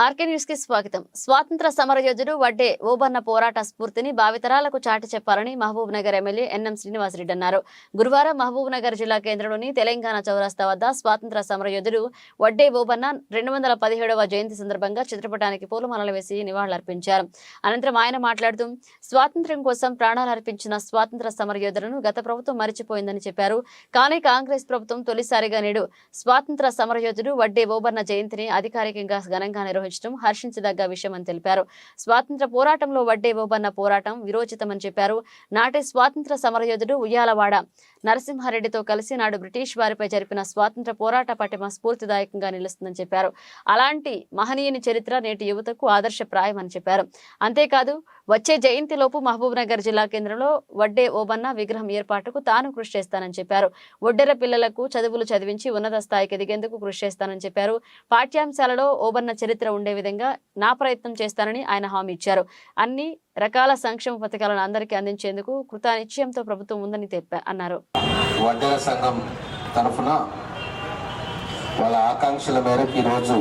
RK న్యూస్కి స్వాగతం. స్వాతంత్ర సమరయోధుడు వడ్డే ఓబన్న పోరాట స్ఫూర్తిని భావితరాలకు చాటి చెప్పాలని మహబూబ్ నగర్ ఎమ్మెల్యే ఎన్ఎం శ్రీనివాసరెడ్డి అన్నారు. గురువారం మహబూబ్ నగర్ జిల్లా కేంద్రంలోని తెలంగాణ చౌరస్తా వద్ద స్వాతంత్ర సమరయోధుడు వడ్డే ఓబన్న రెండు వందల పదిహేడవ జయంతి సందర్భంగా చిత్రపటానికి పూలమాలలు వేసి నివాళులర్పించారు. అనంతరం ఆయన మాట్లాడుతూ స్వాతంత్ర్యం కోసం ప్రాణాలు అర్పించిన స్వాతంత్ర సమరయోధులను గత ప్రభుత్వం మరిచిపోయిందని చెప్పారు. కానీ కాంగ్రెస్ ప్రభుత్వం తొలిసారిగా నేడు స్వాతంత్ర సమరయోధుడు వడ్డే ఓబన్న జయంతిని అధికారికంగా ఘనంగా నిర్వహించడం హర్షించదగ్గ విషయమని తెలిపారు. స్వాతంత్ర పోరాటంలో వడ్డే ఓబన్న పోరాటం విరోచితమని చెప్పారు. నాటి స్వాతంత్ర సమరయోధుడు ఉయ్యాలవాడ. నరసింహారెడ్డితో కలిసి నాడు బ్రిటిష్ వారిపై జరిపిన స్వాతంత్ర పోరాట పటిమ స్ఫూర్తిదాయకంగా నిలుస్తుందని చెప్పారు. అలాంటి మహనీయుని చరిత్ర నేటి యువతకు ఆదర్శప్రాయమని చెప్పారు. అంతేకాదు వచ్చే జయంతిలోపు మహబూబ్ నగర్ జిల్లా కేంద్రంలో వడ్డే ఓబన్న విగ్రహం ఏర్పాటుకు తాను కృషి చేస్తానని చెప్పారు. ఒడ్డెర పిల్లలకు చదువులు చదివించి ఉన్నత స్థాయికి ఎదిగేందుకు కృషి చేస్తానని చెప్పారు. పాఠ్యాంశాలలో ఓబన్న చరిత్ర ఉండే విధంగా నా ప్రయత్నం చేస్తానని ఆయన హామీ ఇచ్చారు. అన్ని రకాల సంక్షేమ పథకాలను అందరికీ అందించేందుకు కృతనిశ్చయంతో ప్రభుత్వం ఉందని తెప్పా అన్నారు. వడ్డెర సంఘం తరఫున వాళ్ళ ఆకాంక్షల మేరకు ఈరోజు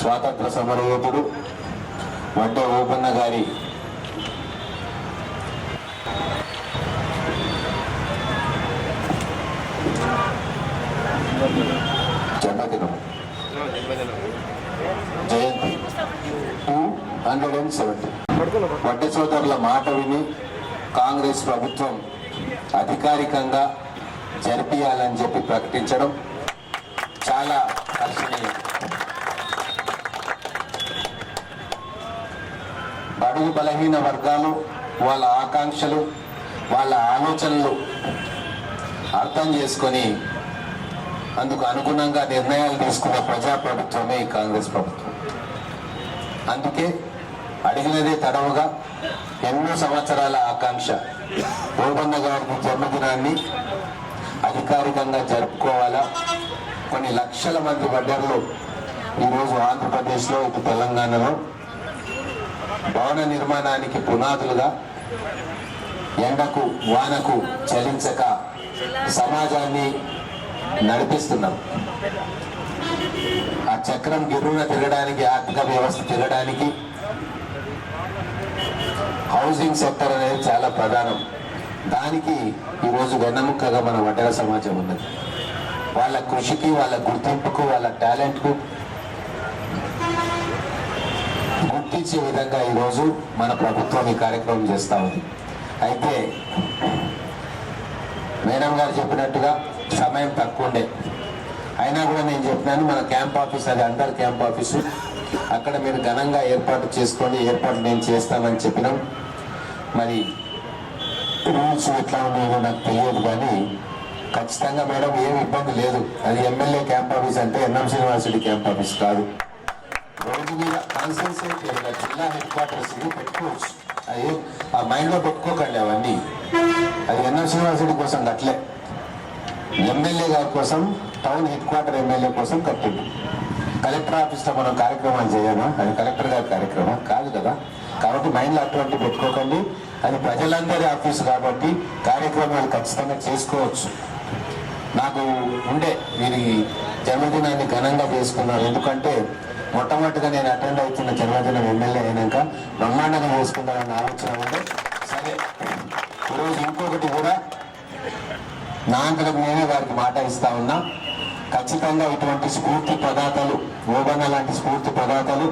స్వాతంత్ర సమరయోధుడు వడ్డే ఓపన్న గారి జన్మదినం. జయంతి హండ్రెడ్ అండ్ సెవెంటీ. వడ్డీ సోదరుల మాట విని కాంగ్రెస్ ప్రభుత్వం అధికారికంగా జరిపియాలని చెప్పి ప్రకటించడం చాలా హర్షణీయం బడుగు బలహీన వర్గాలు వాళ్ళ ఆకాంక్షలు వాళ్ళ ఆలోచనలు అర్థం చేసుకొని అందుకు అనుగుణంగా నిర్ణయాలు తీసుకున్న ప్రజాప్రభుత్వమే ఈ కాంగ్రెస్ ప్రభుత్వం. అందుకే అడిగినదే తడవుగా ఎన్నో సంవత్సరాల ఆకాంక్ష. ఓబన్న గారి జన్మదినాన్ని అధికారికంగా జరుపుకోవాలా? కొన్ని లక్షల మంది వడ్డర్లు ఈరోజు ఆంధ్రప్రదేశ్లో ఇటు తెలంగాణలో భవన నిర్మాణానికి పునాదులుగా ఎండకు వానకు చలించక సమాజాన్ని నడిపిస్తున్నాం. ఆ చక్రం గిర్రున తిరగడానికి ఆర్థిక వ్యవస్థ తిరగడానికి హౌసింగ్ సెక్టర్ అనేది చాలా ప్రధానం. దానికి ఈరోజు వెన్నముక్కగా మన వడ్డర సమాజం ఉన్నది. వాళ్ళ కృషికి వాళ్ళ గుర్తింపుకు వాళ్ళ టాలెంట్కు గుర్తించే విధంగా ఈరోజు మన ప్రభుత్వం ఈ కార్యక్రమం చేస్తూ ఉంది. అయితే మేడం గారు చెప్పినట్టుగా సమయం తక్కువ ఉండే అయినా కూడా నేను చెప్పినాను మన క్యాంప్ ఆఫీస్ అది అండర్ క్యాంప్ ఆఫీసు. అక్కడ మీరు ఘనంగా ఏర్పాటు చేసుకోండి ఏర్పాటు నేను చేస్తానని చెప్పినాం. మరి రూల్స్ ఎట్లా ఉన్నాయో నాకు తెలియదు కానీ ఖచ్చితంగా మేడం ఏం ఇబ్బంది లేదు. అది ఎమ్మెల్యే క్యాంప్ ఆఫీస్ అంటే ఎన్ఎం శ్రీనివాసుడి క్యాంప్ ఆఫీస్ కాదు. రోజు మీద కాన్సన్ట్రేట్ చేయాలి జిల్లా హెడ్ క్వార్టర్స్ పెట్టుకోవచ్చు. అది ఆ మైండ్లో పెట్టుకోకండి అవన్నీ. అది ఎన్ఎం శ్రీనివాసుడి కోసం అట్లే ఎమ్మెల్యే గారి కోసం టౌన్ హెడ్ క్వార్టర్ ఎమ్మెల్యే కోసం కట్టింది. కలెక్టర్ ఆఫీస్లో మనం కార్యక్రమాలు చేయమా అది కలెక్టర్ గారి కార్యక్రమం కాదు కదా? కాబట్టి మైండ్లో అటువంటి పెట్టుకోకండి. అది ప్రజలందరి ఆఫీసు కాబట్టి కార్యక్రమాలు ఖచ్చితంగా చేసుకోవచ్చు. నాకు ఉండే వీరి జన్మదినాన్ని ఘనంగా చేసుకున్నారు. ఎందుకంటే మొట్టమొదటిగా నేను అటెండ్ అవుతున్న జన్మదినం ఎమ్మెల్యే అయినాక బ్రహ్మాండంగా చేసుకుంటానన్న ఆలోచన ఉండే. సరే ఈరోజు ఇంకొకటి కూడా నా మేమే వారికి మాట ఇస్తా ఉన్నా. ఖచ్చితంగా ఇటువంటి స్ఫూర్తి ప్రదాతలు ఓబన్న లాంటి స్ఫూర్తి ప్రదాతలు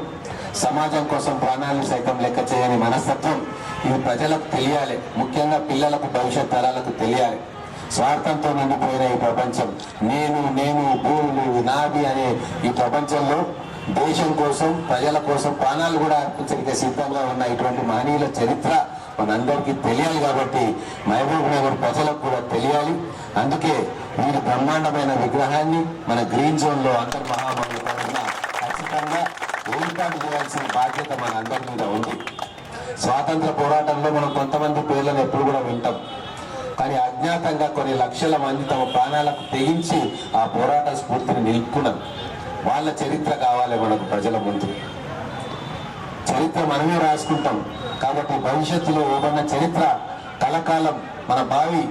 సమాజం కోసం ప్రాణాలను సైతం లెక్క చేయని మనస్తత్వం ఇది ప్రజలకు తెలియాలి. ముఖ్యంగా పిల్లలకు భవిష్యత్ తరాలకు తెలియాలి. స్వార్థంతో నిండిపోయిన ఈ ప్రపంచం నేను నేను భూములు నాది అనే ఈ ప్రపంచంలో దేశం కోసం ప్రజల కోసం ప్రాణాలు కూడా అర్పించడానికి సిద్ధంగా ఉన్న ఇటువంటి మహనీయుల చరిత్ర మనందరికీ తెలియాలి కాబట్టి మహబూబ్ నగర్ ప్రజలకు కూడా తెలియాలి. అందుకే వీరి బ్రహ్మాండమైన విగ్రహాన్ని మన గ్రీన్ జోన్లో అంతర్మహామణి ఖచ్చితంగా ఏర్పాటు చేయాల్సిన బాధ్యత మన అందరి మీద ఉంది. స్వాతంత్ర పోరాటంలో మనం కొంతమంది పేర్లను ఎప్పుడు కూడా వింటాం. కానీ అజ్ఞాతంగా కొన్ని లక్షల మంది తమ ప్రాణాలకు తెగించి ఆ పోరాట స్ఫూర్తిని నిలుపుకున్నారు వాళ్ళ చరిత్ర కావాలి మనకు ప్రజల ముందు. చరిత్ర మనమే రాసుకుంటాం. కాబట్టి భవిష్యత్తులో ఇవ్వబడిన చరిత్ర కలకాలం మన భావి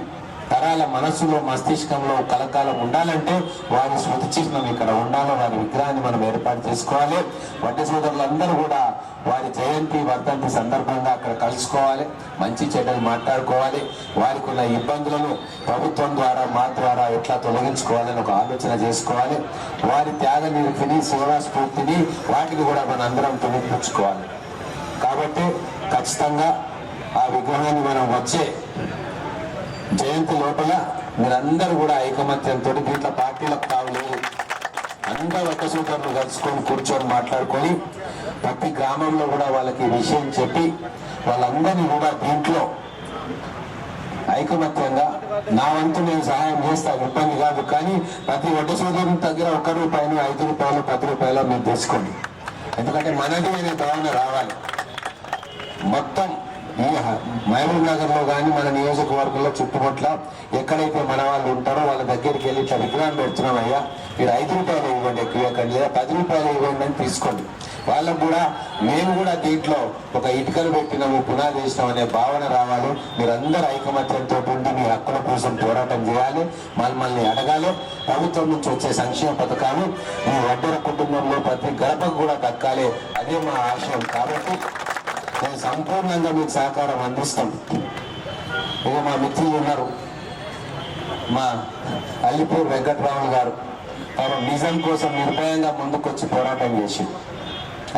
తరాల మనస్సులో మస్తిష్కంలో కలకాలం ఉండాలంటే వారి స్మృతి చిహ్నం ఇక్కడ ఉండాలో వారి విగ్రహాన్ని మనం ఏర్పాటు చేసుకోవాలి. వడ్డ సోదరులందరూ కూడా వారి జయంతి వర్ధంతి సందర్భంగా అక్కడ కలుసుకోవాలి మంచి చెడ్డలు మాట్లాడుకోవాలి. వారికి ఉన్న ఇబ్బందులను ప్రభుత్వం ద్వారా మా ద్వారా ఎట్లా తొలగించుకోవాలని ఒక ఆలోచన చేసుకోవాలి. వారి త్యాగ నిరుపిని సేవా స్ఫూర్తిని వాటిని కూడా మన అందరం తొలగించుకోవాలి. కాబట్టి ఖచ్చితంగా ఆ విగ్రహాన్ని మనం వచ్చే జయంతి లోపల మీరందరూ కూడా ఐకమత్యంతో దీంట్లో పార్టీలకు తావులేదు అందరూ ఒక సూత్రంలో కలుసుకొని కూర్చొని మాట్లాడుకొని ప్రతి గ్రామంలో కూడా వాళ్ళకి విషయం చెప్పి వాళ్ళందరినీ కూడా దీంట్లో ఐకమత్యంగా నా వంతు నేను సహాయం చేస్తాను ఇబ్బంది కాదు. కానీ ప్రతి వడ్డ సోదరుని దగ్గర ఒక్క రూపాయలు ఐదు రూపాయలు పది రూపాయలు మీరు తీసుకోండి ఎందుకంటే మనది అనే భావన రావాలి. మొత్తం ఈ మహబూబ్ నగర్లో కానీ మన నియోజకవర్గంలో చుట్టుపట్ల ఎక్కడైతే మన వాళ్ళు ఉంటారో వాళ్ళ దగ్గరికి వెళ్ళి ఇట్లా విగ్రహం పెడుతున్నాం అయ్యా. మీరు ఐదు రూపాయలు ఇవ్వండి ఎక్కువ ఇవ్వకండి. లేదా పది రూపాయలు ఇవ్వండి అని తీసుకోండి. వాళ్ళకు కూడా మేము కూడా దీంట్లో ఒక ఇటుకలు పెట్టినాము పునాది వేసినాం అనే భావన రావాలి. మీరందరూ ఐకమత్యంతో ఉండి మీ హక్కుల కోసం పోరాటం చేయాలి. మమ్మల్ని అడగాలి. ప్రభుత్వం నుంచి వచ్చే సంక్షేమ పథకాలు మీ వడ్డర కుటుంబంలో ప్రతి గడపకు కూడా దక్కాలి. అదే మా ఆశయం. కాబట్టి మేము సంపూర్ణంగా మీకు సహకారం అందిస్తాం ఇక మా మిత్రులు ఉన్నారు. మా అల్లిపూర్ వెంకటరావు గారు. తాను నిజం కోసం నిర్భయంగా ముందుకొచ్చి పోరాటం చేసి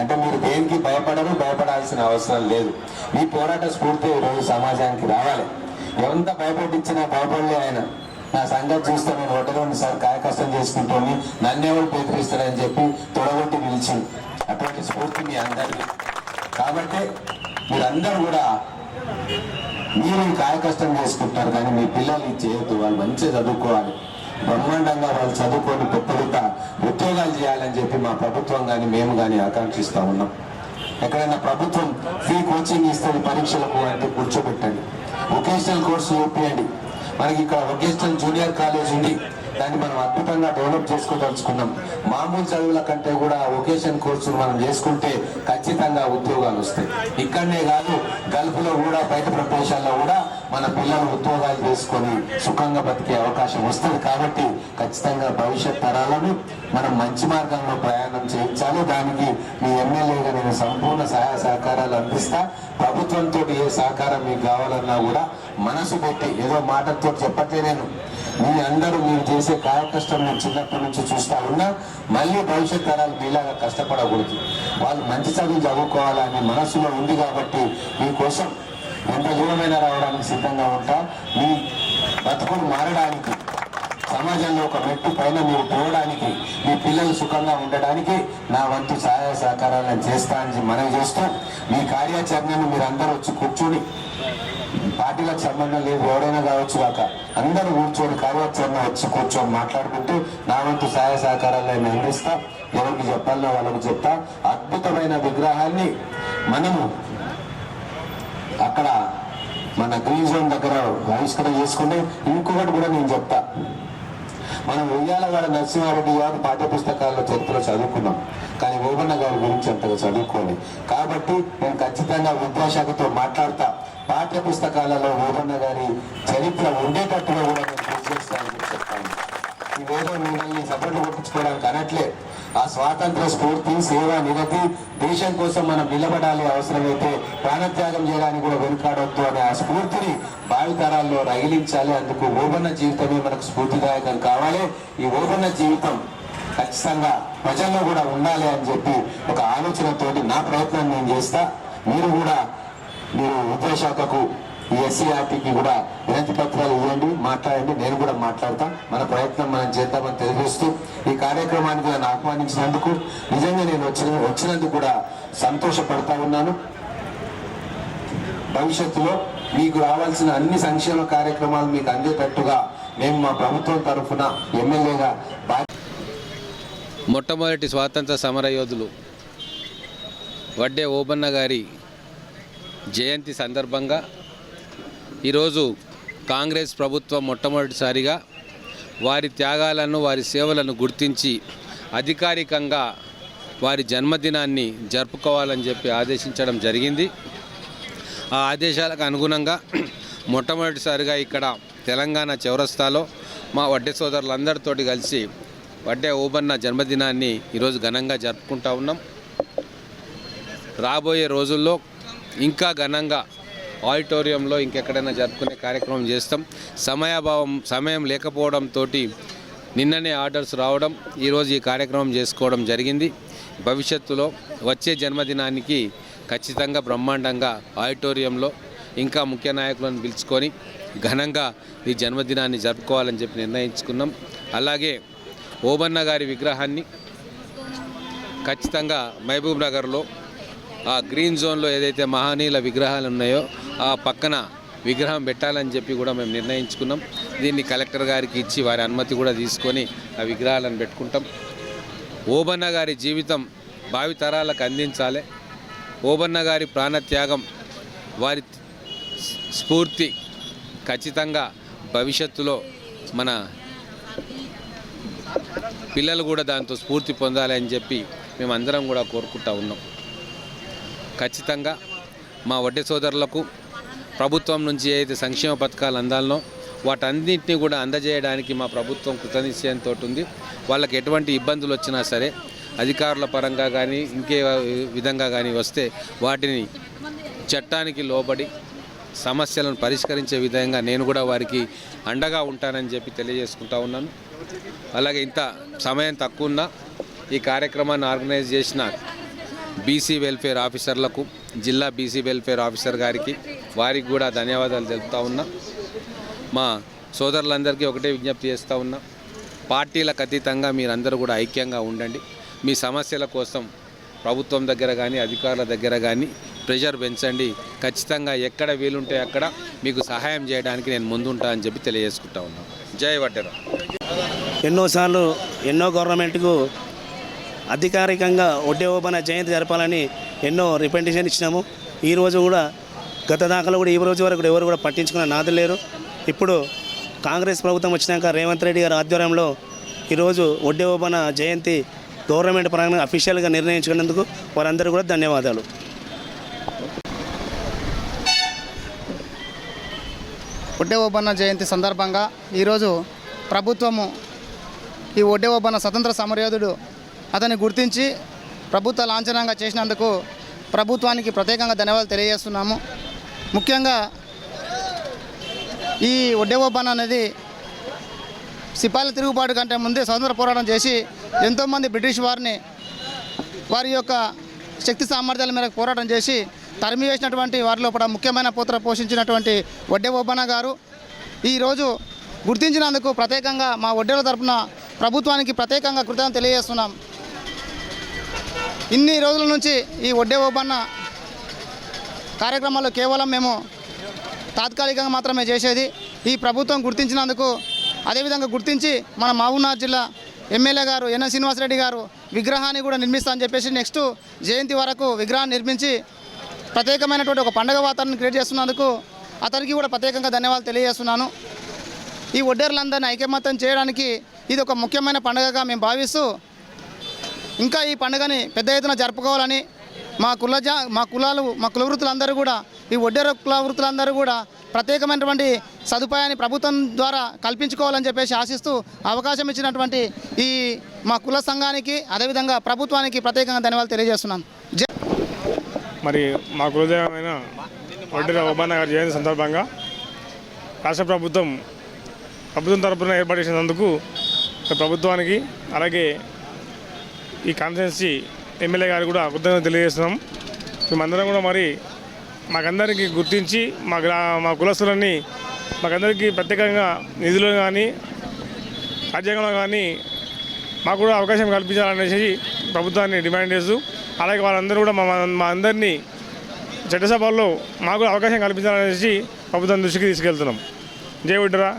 అంటే మీరు దేనికి భయపడరు భయపడాల్సిన అవసరం లేదు. మీ పోరాట స్ఫూర్తి ఈరోజు సమాజానికి రావాలి. ఎంత భయపెట్టించినా భయపడలే ఆయన. నా సంగతి చూస్తే నేను ఒకటి సార్ కాయకష్టం చేసుకుంటాను నన్నెవరు బెదిరిస్తారని చెప్పి తొడగొట్టి నిలిచింది. అటువంటి స్ఫూర్తి మీ అందరికీ. కాబట్టి మీరందరూ కూడా మీరు కాయ కష్టం చేసుకుంటారు కానీ మీ పిల్లలు చేయొద్దు. వాళ్ళు మంచిగా చదువుకోవాలి. బ్రహ్మాండంగా వాళ్ళు చదువుకొని పెద్ద పెద్ద ఉద్యోగాలు చేయాలని చెప్పి మా ప్రభుత్వం కానీ మేము కానీ ఆకాంక్షిస్తూ ఉన్నాం. ఎక్కడైనా ప్రభుత్వం ఫ్రీ కోచింగ్ ఇస్తుంది పరీక్షలకు అంటే కూర్చోబెట్టండి. వొకేషనల్ కోర్సు చూపించండి మనకి ఇక్కడ వొకేషనల్ జూనియర్ కాలేజ్ ఉంది. దాన్ని మనం అద్భుతంగా డెవలప్ చేసుకోదలుచుకున్నాం. మామూలు చదువుల కంటే కూడా వొకేషన్ కోర్సులు మనం చేసుకుంటే ఖచ్చితంగా ఉద్యోగాలు వస్తాయి. ఇక్కడనే కాదు గల్ఫ్లో కూడా బయట ప్రదేశాల్లో కూడా మన పిల్లలు ఉద్యోగాలు చేసుకొని సుఖంగా బతికే అవకాశం వస్తుంది. కాబట్టి ఖచ్చితంగా భవిష్యత్ తరాలను మనం మంచి మార్గంలో ప్రయాణం చేయించాలి. దానికి మీ ఎమ్మెల్యేగా నేను సంపూర్ణ సహాయ సహకారాలు అందిస్తా. ప్రభుత్వంతో ఏ సహకారం మీకు కావాలన్నా కూడా మనసు పెట్టి ఏదో మాటతో చెప్పట్లే నేను మీ అందరూ మీరు చేసే కాయ కష్టం నేను చిన్నప్పటి నుంచి చూస్తా ఉన్నా మళ్ళీ భవిష్యత్ తరాలు మీలాగా కష్టపడకూడదు. వాళ్ళు మంచి చదువు చదువుకోవాలని మనసులో ఉంది కాబట్టి మీకోసం ఎంత దూరమైనా రావడానికి సిద్ధంగా ఉంటా. మీ బతుకులు మారడానికి సమాజంలో ఒక మెట్టు పైన మీరు పోవడానికి మీ పిల్లలు సుఖంగా ఉండడానికి నా వంతు సహాయ సహకారాలను చేస్తా అని మనవి చేస్తూ మీ కార్యాచరణను మీరు అందరూ వచ్చి కూర్చొని పార్టీలకు సంబంధం లేదు ఎవరైనా కావచ్చు కాక. అందరూ కూర్చొని కార్యాచరణ వచ్చి కూర్చొని మాట్లాడుకుంటూ నా వంతు సహాయ సహకారాలు నేను అందిస్తా ఎవరికి చెప్పాలనో వాళ్ళకి చెప్తా. అద్భుతమైన విగ్రహాన్ని మనము అక్కడ మన గ్రీన్ జోన్ దగ్గర ఆవిష్కరణ చేసుకుంటే ఇంకొకటి కూడా నేను చెప్తా. మనం ఉయ్యాలవాడ నరసింహారెడ్డి గారు పాఠ్యపుస్తకాల్లో చరిత్ర చదువుకున్నాం. కానీ ఓబన్న గారి గురించి అంతగా చదువుకోండి కాబట్టి నేను ఖచ్చితంగా విద్యాశాఖతో మాట్లాడతా. పాఠ్య పుస్తకాలలో ఓబన్న గారి చరిత్ర ఉండేటట్టుగా కూడా నేను కృషి చేస్తానని చెప్తాను. ఇవేదో మిమ్మల్ని సపోర్ట్ కొట్టించుకోవడానికి అనట్లే. ఆ స్వాతంత్ర స్ఫూర్తి సేవ నిరతి దేశం కోసం మనం నిలబడాలి అవసరమైతే ప్రాణత్యాగం చేయడానికి కూడా వెనుకాడొద్దు అనే ఆ స్ఫూర్తిని భావితరాల్లో రగిలించాలి. అందుకు ఓబన్న జీవితమే మనకు స్ఫూర్తిదాయకం కావాలి. ఈ ఓబన్న జీవితం ఖచ్చితంగా ప్రజల్లో కూడా ఉండాలి అని చెప్పి ఒక ఆలోచనతోటి నా ప్రయత్నం నేను చేస్తా. మీరు కూడా మీరు విద్యాశాఖకు ఈ ఎస్సీఆర్టీకి కూడా వినతి పత్రాలు ఇవ్వండి మాట్లాడండి నేను కూడా మాట్లాడతా. మన ప్రయత్నం మనం చేద్దామని తెలియజేస్తూ ఈ కార్యక్రమానికి నన్ను ఆహ్వానించినందుకు నిజంగా నేను వచ్చిన వచ్చినందుకు కూడా సంతోషపడతా ఉన్నాను. భవిష్యత్తులో మీకు రావాల్సిన అన్ని సంక్షేమ కార్యక్రమాలు మీకు అందేటట్టుగా మేము మా ప్రభుత్వం తరఫున ఎమ్మెల్యేగా మొట్టమొదటి స్వాతంత్ర సమరయోధులు వడ్డే ఓబన్న గారి జయంతి సందర్భంగా ఈరోజు కాంగ్రెస్ ప్రభుత్వం మొట్టమొదటిసారిగా వారి త్యాగాలను వారి సేవలను గుర్తించి అధికారికంగా వారి జన్మదినాన్ని జరుపుకోవాలని చెప్పి ఆదేశించడం జరిగింది. ఆ ఆదేశాలకు అనుగుణంగా మొట్టమొదటిసారిగా ఇక్కడ తెలంగాణ చౌరస్తాలో మా వడ్డే సోదరులందరితోటి కలిసి వడ్డే ఓబన్న జన్మదినాన్ని ఈరోజు ఘనంగా జరుపుకుంటా ఉన్నాం. రాబోయే రోజుల్లో ఇంకా ఘనంగా ఆడిటోరియంలో ఇంకెక్కడైనా జరుపుకునే కార్యక్రమం చేస్తాం. సమయాభావం సమయం లేకపోవడంతో నిన్ననే ఆర్డర్స్ రావడం ఈరోజు ఈ కార్యక్రమం చేసుకోవడం జరిగింది. భవిష్యత్తులో వచ్చే జన్మదినానికి ఖచ్చితంగా బ్రహ్మాండంగా ఆడిటోరియంలో ఇంకా ముఖ్య నాయకులను పిలుచుకొని ఘనంగా ఈ జన్మదినాన్ని జరుపుకోవాలని చెప్పి నిర్ణయించుకున్నాం. అలాగే ఓబన్న గారి విగ్రహాన్ని ఖచ్చితంగా మహబూబ్ నగర్లో ఆ గ్రీన్ జోన్లో ఏదైతే మహనీయుల విగ్రహాలు ఉన్నాయో ఆ పక్కన విగ్రహం పెట్టాలని చెప్పి కూడా మేము నిర్ణయించుకున్నాం. దీన్ని కలెక్టర్ గారికి ఇచ్చి వారి అనుమతి కూడా తీసుకొని ఆ విగ్రహాలను పెట్టుకుంటాం. ఓబన్న గారి జీవితం భావితరాలకు అందించాలి. ఓబన్న గారి ప్రాణత్యాగం వారి స్ఫూర్తి ఖచ్చితంగా భవిష్యత్తులో మన పిల్లలు కూడా దాంతో స్ఫూర్తి పొందాలి అని చెప్పి మేమందరం కూడా కోరుకుంటా ఉన్నాం. ఖచ్చితంగా మా వడ్డీ సోదరులకు ప్రభుత్వం నుంచి ఏదైతే సంక్షేమ పథకాలు అందాలనో వాటన్నింటినీ కూడా అందజేయడానికి మా ప్రభుత్వం కృతనిశ్చయంతో ఉంది. వాళ్ళకి ఎటువంటి ఇబ్బందులు వచ్చినా సరే అధికారుల పరంగా కానీ ఇంకే విధంగా కానీ వస్తే వాటిని చట్టానికి లోబడి సమస్యలను పరిష్కరించే విధంగా నేను కూడా వారికి అండగా ఉంటానని చెప్పి తెలియజేసుకుంటా ఉన్నాను. అలాగే ఇంత సమయం తక్కువ ఈ కార్యక్రమాన్ని ఆర్గనైజ్ చేసిన బీసీ వెల్ఫేర్ ఆఫీసర్లకు జిల్లా బీసీ వెల్ఫేర్ ఆఫీసర్ గారికి వారికి కూడా ధన్యవాదాలు తెలుపుతా ఉన్నా. మా సోదరులందరికీ ఒకటే విజ్ఞప్తి చేస్తూ ఉన్నా. పార్టీలకు అతీతంగా మీరందరూ కూడా ఐక్యంగా ఉండండి. మీ సమస్యల కోసం ప్రభుత్వం దగ్గర కానీ అధికారుల దగ్గర కానీ ప్రెషర్ పెంచండి. ఖచ్చితంగా ఎక్కడ వీలుంటే అక్కడ మీకు సహాయం చేయడానికి నేను ముందుంటా అని చెప్పి తెలియజేసుకుంటా ఉన్నాను జయ వడ్డరా. ఎన్నోసార్లు ఎన్నో గవర్నమెంట్కు అధికారికంగా ఒడ్డే జయంతి జరపాలని ఎన్నో రిప్రజెంటేషన్ ఇచ్చినాము. ఈరోజు కూడా గత దాఖలు కూడా ఈ రోజు వరకు ఎవరు కూడా పట్టించుకున్న నాదు లేరు. ఇప్పుడు కాంగ్రెస్ ప్రభుత్వం వచ్చినాక రేవంత్ రెడ్డి గారి ఆధ్వర్యంలో ఈరోజు ఒడ్డే జయంతి గవర్నమెంట్ పరంగా అఫీషియల్గా నిర్ణయించుకున్నందుకు వారందరూ కూడా ధన్యవాదాలు. ఒడ్డే జయంతి సందర్భంగా ఈరోజు ప్రభుత్వము ఈ ఒడ్డే స్వతంత్ర సమరయోధుడు అతన్ని గుర్తించి ప్రభుత్వ లాంఛనంగా చేసినందుకు ప్రభుత్వానికి ప్రత్యేకంగా ధన్యవాదాలు తెలియజేస్తున్నాము. ముఖ్యంగా ఈ ఒడ్డే అనేది సిపాయిల తిరుగుబాటు కంటే ముందే స్వతంత్ర పోరాటం చేసి ఎంతోమంది బ్రిటిష్ వారిని వారి యొక్క శక్తి సామర్థ్యాల మేరకు పోరాటం చేసి తరిమి వేసినటువంటి వారిలో కూడా ముఖ్యమైన పాత్ర పోషించినటువంటి వడ్డే ఓబన్న గారు ఈరోజు గుర్తించినందుకు ప్రత్యేకంగా మా వడ్డేల తరపున ప్రభుత్వానికి ప్రత్యేకంగా కృతజ్ఞత తెలియజేస్తున్నాం. ఇన్ని రోజుల నుంచి ఈ వడ్డే ఓబన్న కార్యక్రమాలు కేవలం మేము తాత్కాలికంగా మాత్రమే చేసేది. ఈ ప్రభుత్వం గుర్తించినందుకు అదేవిధంగా గుర్తించి మన మహబూబ్నగర్ జిల్లా ఎమ్మెల్యే గారు ఎన్ఎస్ శ్రీనివాసరెడ్డి గారు విగ్రహాన్ని కూడా నిర్మిస్తా అని చెప్పేసి నెక్స్ట్ జయంతి వరకు విగ్రహాన్ని నిర్మించి ప్రత్యేకమైనటువంటి ఒక పండగ వాతావరణం క్రియేట్ చేస్తున్నందుకు అతనికి కూడా ప్రత్యేకంగా ధన్యవాదాలు తెలియజేస్తున్నాను. ఈ ఒడ్డేర్లందరినీ ఐకమత్యం చేయడానికి ఇది ఒక ముఖ్యమైన పండుగగా మేము భావిస్తూ ఇంకా ఈ పండుగని పెద్ద ఎత్తున జరుపుకోవాలని మా కుల జా మా కులాలు మా కుల వృత్తులందరూ కూడా ఈ ఒడ్డెర కుల వృత్తులందరూ కూడా ప్రత్యేకమైనటువంటి సదుపాయాన్ని ప్రభుత్వం ద్వారా కల్పించుకోవాలని చెప్పేసి ఆశిస్తూ అవకాశం ఇచ్చినటువంటి ఈ మా కుల సంఘానికి అదేవిధంగా ప్రభుత్వానికి ప్రత్యేకంగా ధన్యవాదాలు తెలియజేస్తున్నాను. మరి మా కులదైవమైన వడ్డీల ఓబన్న గారి జయంతి సందర్భంగా రాష్ట్ర ప్రభుత్వం ప్రభుత్వం తరఫున ఏర్పాటు చేసినందుకు ప్రభుత్వానికి అలాగే ఈ కాన్స్టిట్యున్సీ ఎమ్మెల్యే గారు కూడా కృతజ్ఞత తెలియజేస్తున్నాం. మేమందరం కూడా మరి మాకందరికీ గుర్తించి మా గ్రా మా కులస్తులని మాకందరికీ ప్రత్యేకంగా నిధులు కానీ రాజ్యాంగంలో కానీ మాకు కూడా అవకాశం కల్పించాలనేసి ప్రభుత్వాన్ని డిమాండ్ చేస్తూ అలాగే వాళ్ళందరూ కూడా మా మా అందరినీ చట్టసభల్లో మాకు అవకాశం కల్పించాలనేసి ప్రభుత్వం దృష్టికి తీసుకెళ్తున్నాం. జై విడ్డరా